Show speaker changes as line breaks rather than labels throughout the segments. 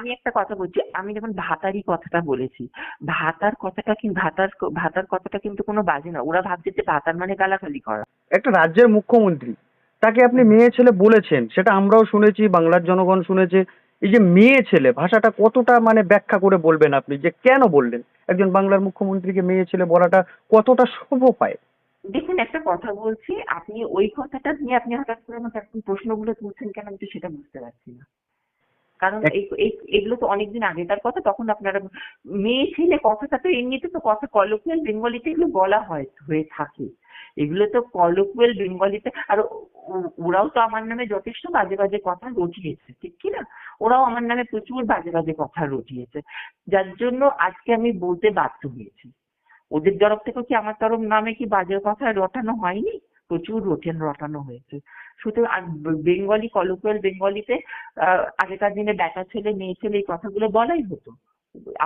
আমি একটা কথা বলছি আমি যখন ভাতারি কথাটা বলেছি ভাতার কথাটা কি ভাতার ভাতার কথাটা কিন্তু কোনো বাজে না ওরা ভাবছে যে ভাতার মানে গালাগালি করা।
একটা রাজ্যের মুখ্যমন্ত্রী তাকে আপনি মেয়ে ছেলে বলেছেন সেটা আমরাও শুনেছি বাংলার জনগণ শুনেছে। এই যে মেয়ে ছেলে ভাষাটা কতটা মানে ব্যাখ্যা করে বলবেন আপনি? যে কেন বললেন? একজন বাংলার মুখ্যমন্ত্রীকে মেয়ে ছেলে বলাটা কতটা শোভ পায়
দেখুন একটা কথা বলছি আপনি ওই কথাটা নিয়ে আপনি হঠাৎ করে আমাকে এখন প্রশ্নগুলো তুলছেন কেন আমি তো সেটা বুঝতে পারছি না। কারণ এগুলো তো অনেকদিন আগেকার কথা তখন আপনারা মেয়ে ছেলে কথাটা তো এমনিতে তো কথা কলোকুয়াল বেঙ্গলিতে এগুলো বলা হয় হয়ে থাকে। এগুলো তো কলোকুয়াল বেঙ্গলিতে আর ওরাও তো আমার নামে যথেষ্ট বাজে বাজে কথা রটিয়েছে ঠিক কি না? ওরাও আমার নামে প্রচুর বাজে বাজে কথা রটিয়েছে। যার জন্য আজকে আমি বলতে বাধ্য হয়েছি। ওদের তরফ থেকে কি আমার তরফ নামে কি বাজে কথা রটানো হয়নি? প্রচুর রোটেন রটানো হয়েছে। সুতরাং বেঙ্গলি কলোকুয়াল বেঙ্গলিতে আগেকার দিনে বেটা ছেলে, মেয়ে ছেলে এই কথাগুলো বলাই হতো।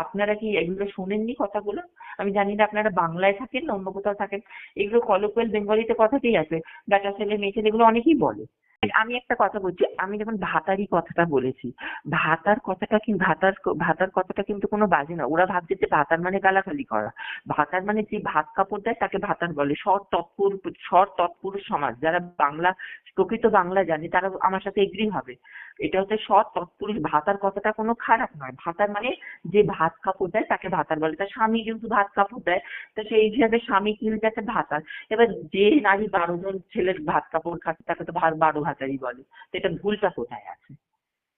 আপনারা কি এগুলো শোনেননি কথাগুলো? আমি জানি না আপনারা বাংলায় থাকেন না অন্য কোথাও থাকেন। এগুলো কলোকুয়াল বেঙ্গলিতে কথাতেই আছে। ব্যাটা ছেলে, মেয়ে ছেলে এগুলো অনেকেই বলে। আমি একটা কথা বলছি, আমি যখন ভাতারি কথাটা বলেছি, ভাতার কথাটা কি ভাতার ভাতার কথাটা কিন্তু কোনো বাজে না ওরা ভাবছে যে ভাতার মানে গালাগালি করা। ভাতার মানে যে ভাত কাপড় দেয় তাকে ভাতার বলে। সৎ তৎপুর, সৎ তৎপুরুষ সমাজ। যারা বাংলা, প্রকৃত বাংলা জানে, তারা আমার সাথে এগ্রি হবে। এটা হচ্ছে সৎ তৎপুরুষ। ভাতার কথাটা কোনো খারাপ নয়। ভাতার মানে যে ভাত কাপড় দেয় তাকে ভাতার বলে। তার স্বামী যেহেতু ভাত কাপড় দেয়, তো সেই হিসাবে স্বামী কি হয়ে যাচ্ছে ভাতার। এবার যে নারী বারো জন ছেলের ভাত কাপড় খাচ্ছে, তাকে তো বারো ভাত ভাতারই বলে। তো এটা ভুলটা কোথায় আছে?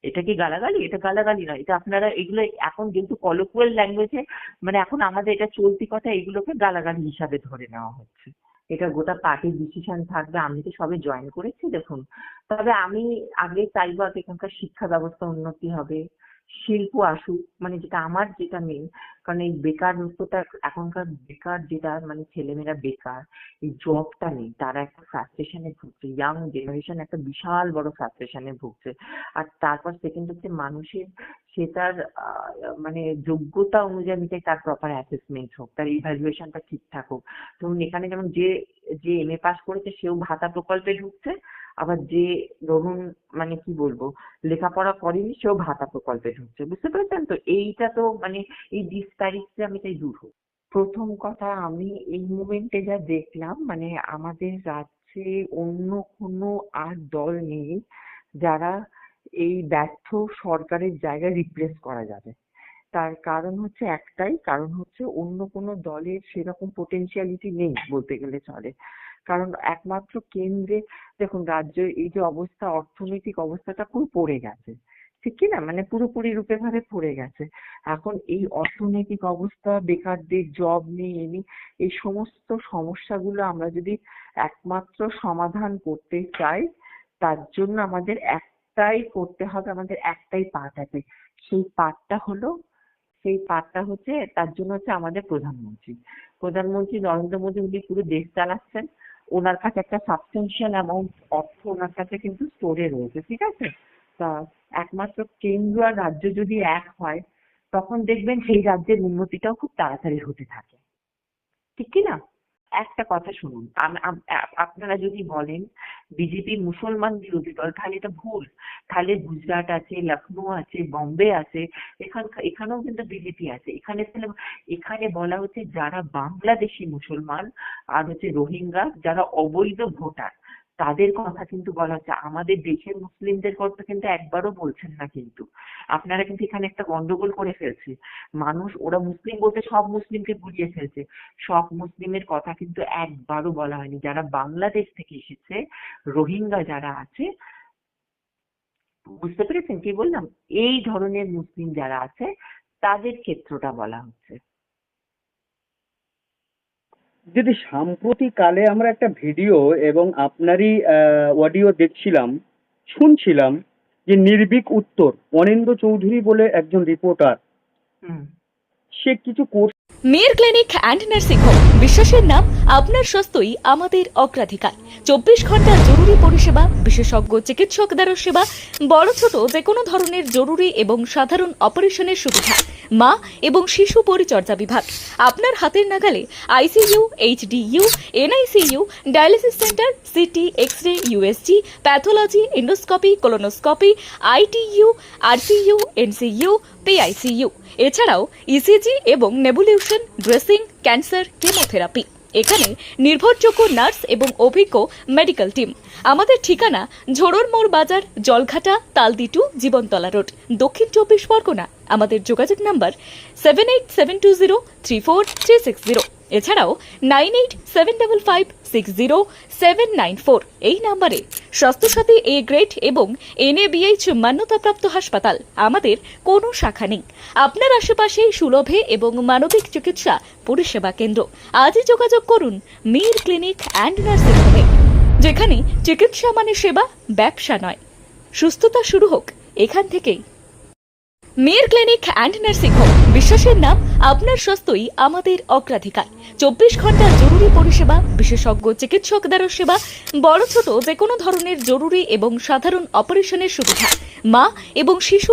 এটা কি গালাগালি? এটা গালাগালি নয়। এটা আপনারা এগুলো এখন যেহেতু কলোকুয়াল ল্যাঙ্গুয়েজে মানে এখন আমাদের এটা চলতি কথা, এগুলোকে গালাগালি হিসাবে ধরে নেওয়া হচ্ছে। এটা গোটা পার্টির ডিসিশন থাকবে। আমি তো সবে জয়েন করেছি, দেখুন। তবে আমি আগে চাইব এখানকার শিক্ষা ব্যবস্থা উন্নতি হবে, শিল্প আসুক মানে যেটা আমার, যেটা মেন কারণ এই বেকারত্বটা এখনকার বেকার যেটা মানে ছেলেমেয়েরা বেকার, এই জবটা নেই। তারা একটা ফ্রাস্ট্রেশনে ভুগছে। ইয়াং জেনারেশন একটা বিশাল বড় ফ্রাস্ট্রেশনে ভুগছে। আর তারপর সেকেন্ড হচ্ছে মানুষের, সে তার মানে যোগ্যতা অনুযায়ী তার প্রপার অ্যাসেসমেন্ট হোক, তার ইভ্যালুয়েশনটা ঠিকঠাক হোক। ধরুন এখানে যেমন যে যে এম এ পাস করেছে, সেও ভাতা প্রকল্পে ঢুকছে, আবার যে ধরুন মানে কি বলব, লেখাপড়া করেনি, সেও ভাতা প্রকল্পে ঢুকছে। বুঝতে পেরেছেন তো? এইটা তো মানে এই ডিসপ্যারিটি আমি তাই দূর হোক প্রথম কথা, আমি এই মুমেন্টে যা দেখলাম মানে আমাদের রাজ্যে অন্য কোনো আর দল নেই যারা এই ব্যর্থ সরকারের জায়গায় রিপ্লেস করা যাবে। তার কারণ হচ্ছে একটাই, কারণ হচ্ছে অন্য কোনো দলের সেরকম পোটেনশিয়ালিটি নেই বলতে গেলে চলে। কারণ একমাত্র কেন্দ্রে, দেখুন রাজ্য এই যে অবস্থা, অর্থনৈতিক অবস্থাটা খুব পড়ে গেছে। ঠিক কি না? মানে পুরোপুরি রূপে ভাবে পড়ে গেছে। এখন এই অর্থনৈতিক অবস্থা, বেকারদের জব নেই, এ নেই, এই সমস্ত সমস্যাগুলো আমরা যদি একমাত্র সমাধান করতে চাই, তার জন্য আমাদের একটাই করতে হবে, আমাদের একটাই পাঠ আছে। সেই পাঠটা হলো, সেই পাঠটা হচ্ছে, তার জন্য হচ্ছে আমাদের প্রধানমন্ত্রী। প্রধানমন্ত্রী নরেন্দ্র মোদী, উনি পুরো দেশ চালাচ্ছেন। ওনার কাছে একটা সাবস্টেন্সিয়াল অ্যামাউন্ট অর্থ ওনার কাছে কিন্তু স্টোরে রয়েছে, ঠিক আছে? একমাত্র কেন্দ্র আর রাজ্য যদি এক হয়, তখন দেখবেন সেই রাজ্যের উন্নতিটাও খুব তাড়াতাড়ি হতে থাকে। ঠিক কি না? একটা কথা শুনুন আপনারা যদি বলেন বিজেপি মুসলমান বিরোধী দল, তাহলে এটা ভুল। তাহলে গুজরাট আছে লখনৌ আছে, বম্বে আছে, এখান, এখানেও কিন্তু বিজেপি আছে। এখানে তাহলে, এখানে বলা হচ্ছে যারা বাংলাদেশি মুসলমান আর হচ্ছে রোহিঙ্গা, যারা অবৈধ ভোটার তাদের কথা কিন্তু বলা হচ্ছে। আমাদের দেশের মুসলিমদের কথা কিন্তু একবারও বলছেন না কিন্তু। আপনারা কিন্তু এখানে একটা গন্ডগোল করে ফেলছে। মানুষ, ওরা মুসলিম বলতে সব মুসলিমকে বুঝিয়ে ফেলছে। সব মুসলিমের কথা কিন্তু একবারও বলা হয়নি। যারা বাংলাদেশ থেকে এসেছে, রোহিঙ্গা যারা আছে, বুঝতে পেরেছেন কি বললাম? এই ধরনের মুসলিম যারা আছে, তাদের ক্ষেত্রটা বলা হচ্ছে।
যদি সাম্প্রতিক কালে আমরা একটা ভিডিও এবং আপনারই অডিও দেখছিলাম শুনছিলাম যে নির্ভীক উত্তর অনিন্দ্য চৌধুরী বলে একজন রিপোর্টার সে কিছু
মেয়ের ক্লিনিক অ্যান্ড নার্সিং হোম বিশ্বাসের নাম আপনার স্বাস্থ্যই আমাদের অগ্রাধিকার চব্বিশ ঘণ্টা জরুরি পরিষেবা বিশেষজ্ঞ চিকিৎসকদের সেবা বড় ছোট যে কোনো ধরনের জরুরি এবং সাধারণ অপারেশনের সুবিধা মা এবং শিশু পরিচর্যা বিভাগ আপনার হাতের নাগালে ICU HDU NICU dialysis centre CT X ray USG pathology endoscopy colonoscopy ITU RCU NCU PICU এছাড়াও ইসিজি এবং নেবুলিউশন ড্রেসিং ক্যান্সার কেমোথেরাপি এখানে নির্ভরযোগ্য নার্স এবং অভিজ্ঞ মেডিকেল টিম আমাদের ঠিকানা ঝোড়র মোড় বাজার, জলঘাটা, তালদিটু, জীবনতলা রোড। দক্ষিণ চব্বিশ পরগনা। আমাদের যোগাযোগ number seven eight seven two zero three four three six zero এছাড়াও nine eight seven double five six zero seven nine four এই নাম্বারে স্বাস্থ্যসাথী এ গ্রেড এবং এনএবিএইচ মান্যতাপ্রাপ্ত হাসপাতাল আমাদের কোনো শাখা নেই। আপনার আশেপাশে সুলভে এবং মানবিক চিকিৎসা পরিষেবা কেন্দ্র। আজই যোগাযোগ করুন মীর ক্লিনিক অ্যান্ড নার্সিং হোমে, যেখানে চিকিৎসা মানে সেবা, ব্যবসা নয়। সুস্থতা শুরু হোক এখান থেকেই। মেয়ের ক্লিনিক অ্যান্ড নার্সিং হোম বিশ্বাসের নাম আপনার স্বাস্থ্যই আমাদের অগ্রাধিকার। চব্বিশ ঘণ্টা জরুরি পরিষেবা, বিশেষজ্ঞ চিকিৎসক দ্বারা সেবা, বড় ছোট যে কোনো ধরনের জরুরি এবং সাধারণ অপারেশনের সুবিধা। মা এবং শিশু